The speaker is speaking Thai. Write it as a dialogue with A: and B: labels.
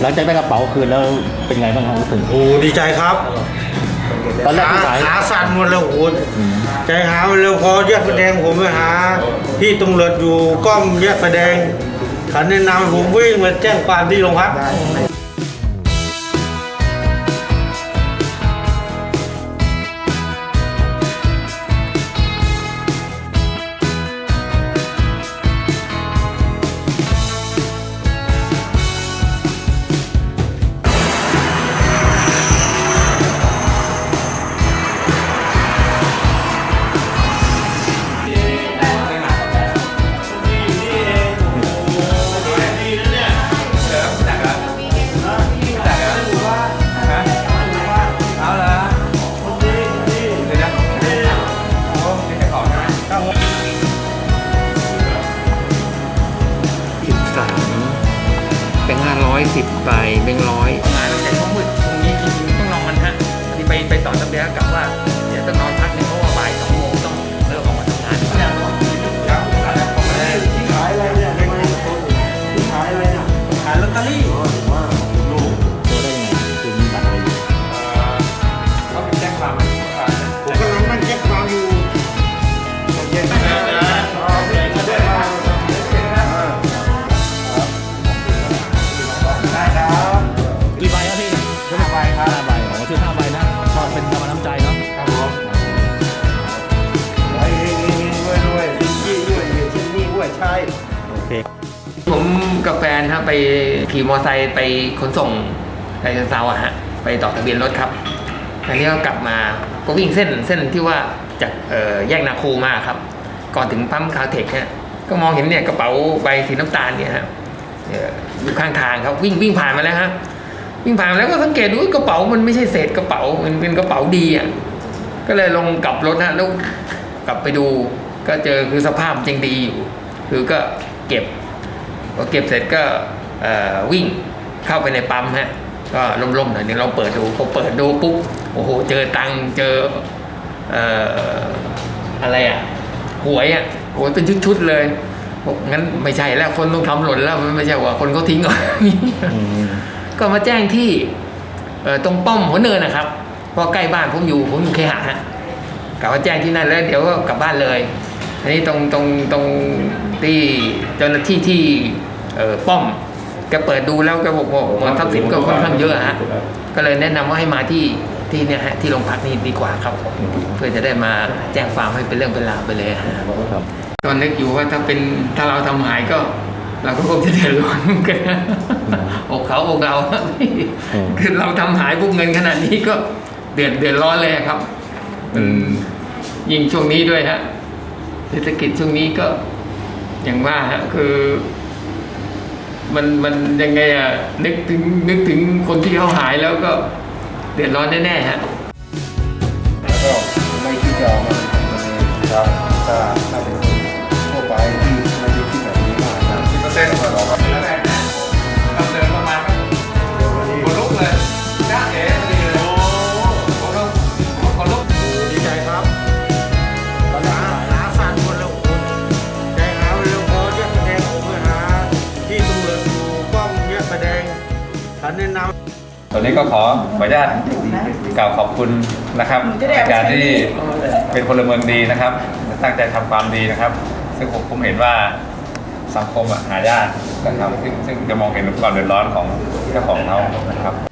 A: หลังจากได้กระเป๋าคืนแล้วเป็นไงบ้างครับรู้สึก
B: โอ้ดีใจครับ
A: ตอนแรก
B: ขา
A: ที่สาย
B: ขาสั่นหมดแล้วโอ้โหใจหายหมดแล้วพอแยกแสดงผมไปหาพี่ตำรวจอยู่กล้องแยกแสดงเขาแนะนำผมวิ่งมาแจ้งความที่โรงพัก
C: 110ใบไแบ
D: งค์ร้อย
C: งานตั้งแต่ช่วงมืดตรงนี้กินต้องนอนฮะที่ไปไปต่อสัเดียกับว่าเดี๋ยวต้องนอนพักหนึงเพราะว่าบ่ายสองโมงต้องเริ่มออกมาทำงานเนี่ยค
B: ขายอะไรเนี่ยขายอะไรเนี่ยขายลอตเตอรี่
A: บ
C: ค
B: รับห้าใบ
A: อ๋อชื่อห้าใบนะก็เป็นกำลังน้ำใจเนาะ
B: ครับผมไอ้เงี้ยด้วยด้วยชิ้นนี้ด้วยชิ้นนี้ด้วยใช่
A: โอเค
D: ผมกับแฟนฮะไปขี่มอเตอร์ไซค์ไปขนส่งในเซนเซาอะฮะไปต่อทะเบียนรถครับอันนี้ก็กลับมาก็วิ่งเส้นเส้นที่ว่าจากเอ่อแยกนาคูมาครับ ก่อนถึงปั๊มคาเทคฮะก็มองเห็นเนี่ยกระเป๋าใบสีน้ำตาลเนี่ยฮะเอ่ออยู่ข้างทางครับวิ่งวิ่งผ่านมาแล้วฮะ วิ่งผ่านมแล้วก็สังเกตดูกระเป๋ามันไม่ใช่เศษกระเป๋ามันเป็นกระเป๋าดีอะก็เลยลงกลับรถฮะแล้วกลับไปดู ก็เจอคือสภาพยังดีอยู่ คือก็เก็บพอเก็บเสร็จก็วิ่งเข้าไปในปั๊มฮะก็ล่มๆหน่อยนึงเราเปิดดูพอเปิดดูปุ๊บโอ้โหเจอตังเจอเออะไรอะหวยอะหวยเป็นชุดๆเลยบอกงั้นไม่ใช่แล้วคนต้องทำหล่นแล้วมันไม่ใช่ว่าคนเขาทิ้งอา
A: อืม
D: ก็มาแจ้งที่เอ่อตรงป้อมหัวเนินนะครับเพราะใกล้บ้านผมอยู่ผมอยู่เคหะฮะกลับมาแจ้งที่นั่นแล้วเดี๋ยวก็กลับบ้านเลยอันนี้ตรงตรงตรงที่เจ้าหน้าที่ที่เอ่อป้อมแกเปิดดูแล้วแกบอกว่าทรัพย์สินก็ค่อนข้างเยอะฮะก็เลยแนะนำว่าให้มาที่ที่เนี่ยฮะที่โรงพักนี่ดีกว่าครับผมเพื่อจะได้มาแจ้งความให้เป็นเรื่องเป็นราวไปเลยฮะ
A: ครับ
D: ตอนนึกอยู่ว่าถ้าเป็นถ้าเราทำหายก็ เราก็คงจะเดือดร้อนกันอกเขาอกเราคือเราทำหายพวกเงินขนาดนี้ก็เดือดเดือดร้อนเลยครับ
A: อืม
D: ยิ่งช่วงนี้ด้วยฮะเศรษฐกิจช่วงนี้ก็ อย่างว่าฮะคือ มันมันยังไงอะนึกถึงนึกถึงคนที่เขาหายแล้วก็เดือดร้อนแน่ๆฮะ
B: แล้วก็ไม่คิดจะเอามา แนะนำ
C: ตอนนี้ก็ขอขออนุญาตกล่าวขอบคุณนะครับในการที่เป็นพลเมืองดีนะครับ ตั้งใจทำความดีนะครับ ซึ่งผมผมเห็นว่าสังคมอะหายากนะครับซึ่งซึ่งจะมองเห็นความเดือดร้อนของเจ้าของเขานะครับ